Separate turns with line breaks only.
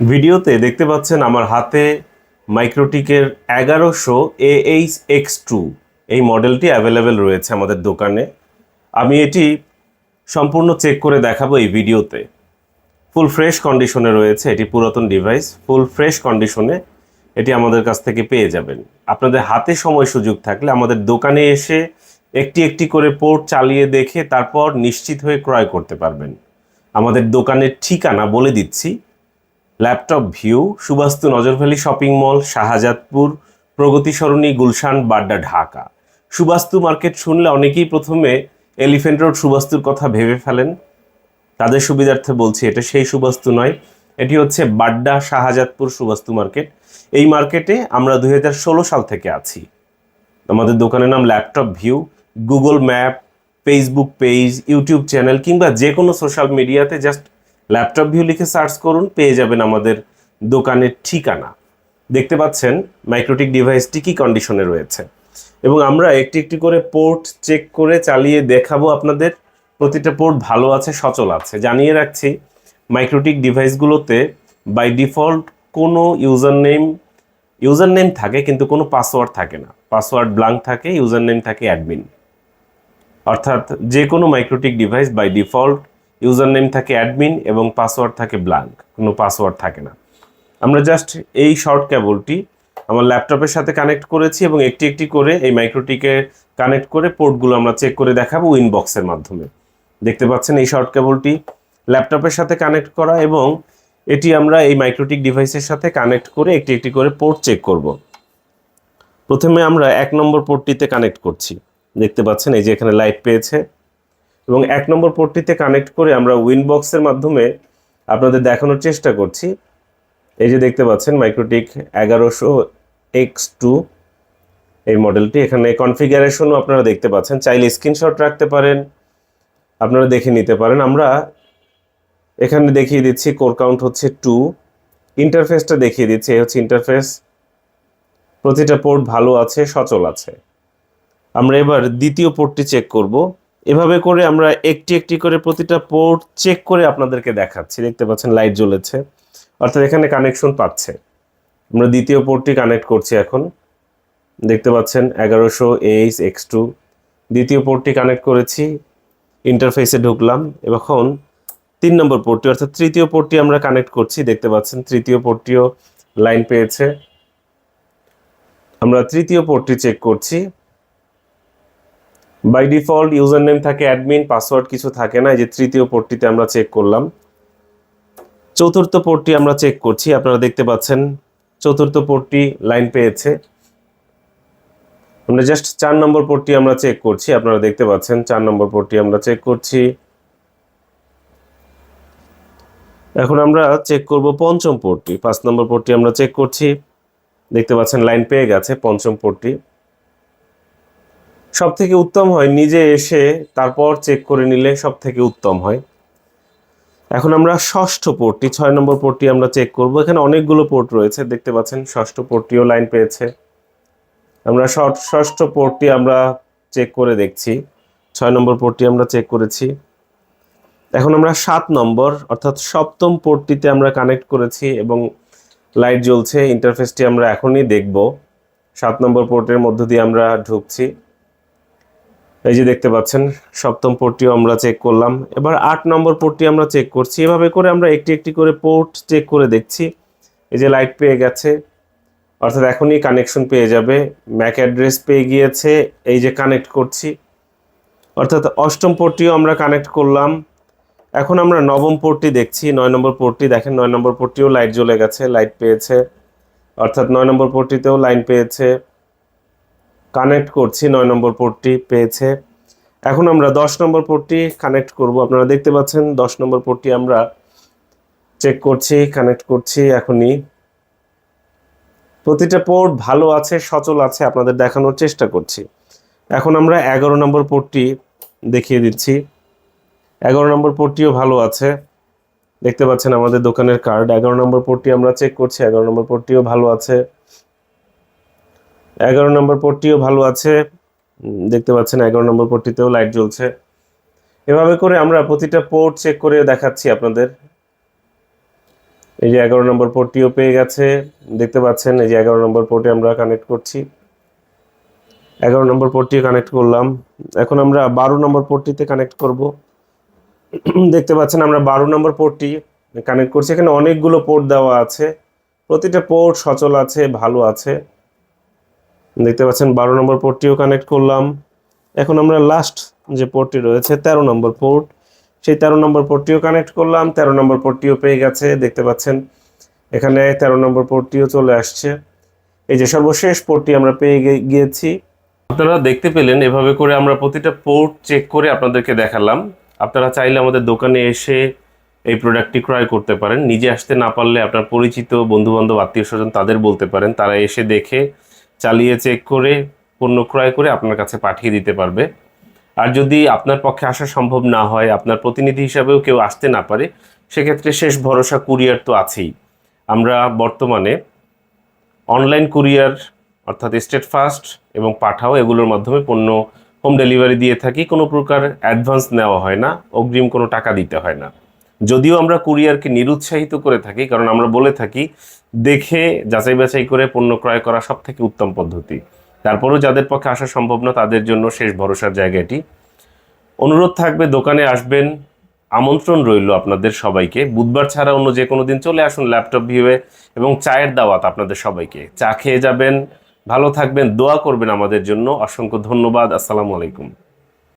ভিডিওতে দেখতে পাচ্ছেন আমার হাতে মাইক্রোটিকের এগারোশো এ এইচ এক্স টু এই মডেলটি অ্যাভেলেবেল রয়েছে আমাদের দোকানে। আমি এটি সম্পূর্ণ চেক করে দেখাবো এই ভিডিওতে। ফুল ফ্রেশ কন্ডিশনে রয়েছে এটি পুরাতন ডিভাইস ফুল ফ্রেশ কন্ডিশনে এটি আমাদের কাছ থেকে পেয়ে যাবেন। আপনাদের হাতে সময় সুযোগ থাকলে আমাদের দোকানে এসে একটি একটি করে পোর্ট চালিয়ে দেখে তারপর নিশ্চিত হয়ে ক্রয় করতে পারবেন। আমাদের দোকানের ঠিকানা বলে দিচ্ছি। Laptop view, Subastu Nazar Valley shopping mall, Shahjadpur, Pragati Sarani, Gulshan, Badda, Dhaka. Subastu market শুনলে অনেকেই প্রথমে এলিফেন্ট রোড সুবাস্তুর কথা ভেবে ফেলেন। তাদের সুবিধার্থে বলছি, এটা সেই সুবাস্তু নয়, এটি হচ্ছে বাড্ডা, শাহজাদপুর সুবাস্তু মার্কেট। এই মার্কেটে আমরা দু হাজার ষোলো সাল থেকে আছি। আমাদের দোকানের নাম laptop view, Google map, Facebook page, YouTube channel কিংবা যে কোনো সোশ্যাল মিডিয়াতে জাস্ট ল্যাপটপ ভিউ লিখে সার্চ করুন, পেয়ে যাবেন আমাদের দোকানের ঠিকানা। দেখতে পাচ্ছেন মাইক্রোটিক ডিভাইসটি কি কন্ডিশনে রয়েছে। এবং আমরা একটি একটি করে পোর্ট চেক করে চালিয়ে দেখাবো আপনাদের। প্রতিটা পোর্ট ভালো আছে, সচল আছে। জানিয়ে রাখছি মাইক্রোটিক ডিভাইসগুলোতে বাই ডিফল্ট কোনো ইউজার নেম ইউজার নেম থাকে কিন্তু কোনো পাসওয়ার্ড থাকে না। পাসওয়ার্ড ব্লাঙ্ক থাকে ইউজার নেম থাকে অ্যাডমিন অর্থাৎ যে কোনো MikroTik device by default user name থাকে অ্যাডমিন এবং পাসওয়ার্ড থাকে ব্লাঙ্ক কোনো পাসওয়ার্ড থাকে না। আমরা জাস্ট এই শর্ট কেবলটি আমার ল্যাপটপের সাথে কানেক্ট করেছি এবং একটি একটি করে এই মাইক্রোটিকে কানেক্ট করে পোর্টগুলো আমরা চেক করে দেখাবো উইনবক্সের মাধ্যমে। দেখতে পাচ্ছেন এই শর্ট কেবলটি ল্যাপটপের সাথে কানেক্ট করা এবং এটি আমরা এই মাইক্রোটিক ডিভাইসের সাথে কানেক্ট করে একটি একটি করে পোর্ট চেক করব। প্রথমে আমরা এক নম্বর পোর্টটিতে কানেক্ট করছি। দেখতে পাচ্ছেন এই যে এখানে লাইট পেয়েছে। এবং এক নম্বর পোর্টটিতে কানেক্ট করে আমরা উইনবক্সের মাধ্যমে আপনাদের দেখানোর চেষ্টা করছি। এই যে দেখতে পাচ্ছেন মাইক্রোটিক এগারোশো এক্স টু এই মডেলটি। এখানে কনফিগারেশনও আপনারা দেখতে পাচ্ছেন। চাইলে স্ক্রিনশট রাখতে পারেন, আপনারা দেখে নিতে পারেন। আমরা এখানে দেখিয়ে দিচ্ছি কোর কাউন্ট হচ্ছে টু ইন্টারফেসটা দেখিয়ে দিচ্ছি, এই হচ্ছে ইন্টারফেস প্রতিটা পোর্ট ভালো আছে, সচল আছে। আমরা এবার দ্বিতীয় পোর্টটি চেক করব। এভাবে করে আমরা একটি একটি করে প্রতিটা পোর্ট চেক করে আপনাদেরকে দেখাচ্ছি। দেখতে পাচ্ছেন লাইট জ্বলেছে। অর্থাৎ এখানে কানেকশন পাচ্ছে। আমরা দ্বিতীয় পোর্টটি কানেক্ট করছি এখন। দেখতে পাচ্ছেন এগারোশো এইচ এক্স টু দ্বিতীয় পোর্টটি কানেক্ট করেছি। ইন্টারফেসে ঢুকলাম। এখন তিন নম্বর পোর্টটি অর্থাৎ তৃতীয় পোর্টটি আমরা কানেক্ট করছি। দেখতে পাচ্ছেন তৃতীয় পোর্টটিও লাইন পেয়েছে। আমরা তৃতীয় পোর্টটি চেক করছি। বাই ডিফল্ট ইউজার নেম থাকে অ্যাডমিন পাসওয়ার্ড কিছু থাকে না, এই যে তৃতীয় পোর্টটিতে আমরা চেক করলাম। চতুর্থ পোর্টটি আমরা চেক করছি, আপনারা দেখতে পাচ্ছেন, চতুর্থ পোর্টটি লাইন পেয়েছে। আমরা জাস্ট চার নম্বর পোর্টটি আমরা চেক করছি, আপনারা দেখতে পাচ্ছেন, চার নম্বর পোর্টটি আমরা চেক করছি। এখন আমরা চেক করব পঞ্চম পোর্টটি পাঁচ নম্বর পোর্টটি আমরা চেক করছি। দেখতে পাচ্ছেন লাইন পেয়ে গেছে পঞ্চম পোর্টটি সব থেকে উত্তম হয়, নিজে এসে তারপর চেক করে নিলে সব থেকে উত্তম হয়। এখন আমরা ষষ্ঠ পোর্টটি ছয় নম্বর পোর্টটি আমরা চেক করব। এখানে অনেকগুলো পোর্ট রয়েছে, দেখতে পাচ্ছেন, ষষ্ঠ পোর্টটিও লাইন পেয়েছে। আমরা ষষ্ঠ- পোর্টটি আমরা চেক করে দেখছি, ছয় নম্বর পোর্টটি আমরা চেক করেছি। এখন আমরা সাত নম্বর, অর্থাৎ সপ্তম পোর্টটিতে আমরা কানেক্ট করেছি এবং লাইট জ্বলছে ইন্টারফেসটি আমরা এখনই দেখব। সাত নম্বর পোর্টের মধ্য দিয়ে আমরা ঢুকছি। এই যে দেখতে পাচ্ছেন, সপ্তম পোর্টটিও আমরা চেক করলাম। এবার আট নম্বর পোর্টটি আমরা চেক করছি। এভাবে করে আমরা একটি একটি করে পোর্ট চেক করে দেখছি। এই যে লাইট পেয়ে গেছে। অর্থাৎ এখনই কানেকশন পেয়ে যাবে। ম্যাক অ্যাড্রেস পেয়ে গিয়েছে। এই যে কানেক্ট করছি। অর্থাৎ অষ্টম পোর্টটিও আমরা কানেক্ট করলাম। এখন আমরা নবম পোর্টটি দেখছি। নয় নম্বর পোর্টটি দেখেন, নয় নম্বর পোর্টটিও লাইট জ্বলে গেছে লাইট পেয়েছে। অর্থাৎ নয় নম্বর পোর্টটিতেও লাইন পেয়েছে। কানেক্ট করছি, নয় নম্বর পোর্টটি পেয়েছে। এখন আমরা দশ নম্বর পোর্টটি কানেক্ট করব। আপনারা দেখতে পাচ্ছেন, দশ নম্বর পোর্টটি আমরা চেক করছি, কানেক্ট করছি এখনই। প্রতিটা পোর্ট ভালো আছে, সচল আছে, আপনাদের দেখানোর চেষ্টা করছি। এখন আমরা এগারো নম্বর পোর্টটি দেখিয়ে দিচ্ছি। এগারো নম্বর পোর্টটিও ভালো আছে। দেখতে পাচ্ছেন আমাদের দোকানের কার্ড। এগারো নম্বর পোর্টটি আমরা চেক করছি, এগারো নম্বর পোর্টটিও ভালো আছে। এগারো নম্বর পোর্টটিও ভালো আছে। দেখতে পাচ্ছেন এগারো নম্বর পোর্টটিতেও লাইট জ্বলছে। এভাবে করে আমরা প্রতিটা পোর্ট চেক করে দেখাচ্ছি আপনাদের। এই যে এগারো নম্বর পোর্টটিও পেয়ে গেছে। দেখতে পাচ্ছেন এই যে এগারো নম্বর পোর্টে আমরা কানেক্ট করছি। এগারো নম্বর পোর্টটি কানেক্ট করলাম। এখন আমরা বারো নম্বর পোর্টটিতে কানেক্ট করব। দেখতে পাচ্ছেন আমরা বারো নম্বর পোর্টটি কানেক্ট করছি। এখানে অনেকগুলো পোর্ট দেওয়া আছে। প্রতিটা পোর্ট সচল আছে, ভালো আছে। দেখতে পাচ্ছেন বারো নম্বর পোর্টটিও কানেক্ট করলাম। এখন আমরা লাস্ট যে পোর্টটি রয়েছে, তেরো নম্বর পোর্ট, সেই তেরো নম্বর পোর্টটিও কানেক্ট করলাম। তেরো নম্বর পোর্টটিও পেয়ে গেছে, দেখতে পাচ্ছেন এখানে তেরো নম্বর পোর্টটিও চলে আসছে। এই যে সর্বশেষ পোর্টটি আমরা পেয়ে গিয়েছি। আপনারা দেখতে পেলেন, এভাবে করে আমরা প্রতিটা পোর্ট চেক করে আপনাদেরকে দেখালাম। আপনারা চাইলে আমাদের দোকানে এসে এই প্রোডাক্টটি ক্রয় করতে পারেন। নিজে আসতে না পারলে আপনার পরিচিত বন্ধু বান্ধব আত্মীয় স্বজন তাদের বলতে পারেন। তারা এসে দেখে চালিয়ে চেক করে, পণ্য ক্রয় করে আপনার কাছে পাঠিয়ে দিতে পারবে। আর যদি আপনার পক্ষে আসা সম্ভব না হয়, আপনার প্রতিনিধি হিসাবেও কেউ আসতে না পারে, সেক্ষেত্রে শেষ ভরসা কুরিয়ার তো আছেই। আমরা বর্তমানে অনলাইন কুরিয়ার অর্থাৎ স্টেট ফাস্ট এবং পাঠাও এগুলোর মাধ্যমে পণ্য হোম ডেলিভারি দিয়ে থাকি। কোনো প্রকার অ্যাডভান্স নেওয়া হয় না, অগ্রিম কোনো টাকা দিতে হয় না। যদিও আমরা কুরিয়ারকে নিরুৎসাহিত করে থাকি, কারণ আমরা বলে থাকি, দেখে, যাচাই বাছাই করে পণ্য ক্রয় করা সব থেকে উত্তম পদ্ধতি। তারপরেও যাদের পক্ষে আসা সম্ভব না, তাদের জন্য শেষ ভরসার জায়গাটি অনুরোধ থাকবে, দোকানে আসবেন, আমন্ত্রণ রইল আপনাদের সবাইকে। বুধবার ছাড়া অন্য যে কোনো দিন চলে আসুন ল্যাপটপ ভিউয়ে এবং চায়ের দাওয়াত আপনাদের সবাইকে। চা খেয়ে যাবেন, ভালো থাকবেন, দোয়া করবেন আমাদের জন্য। অসংখ্য ধন্যবাদ, আসসালামু আলাইকুম।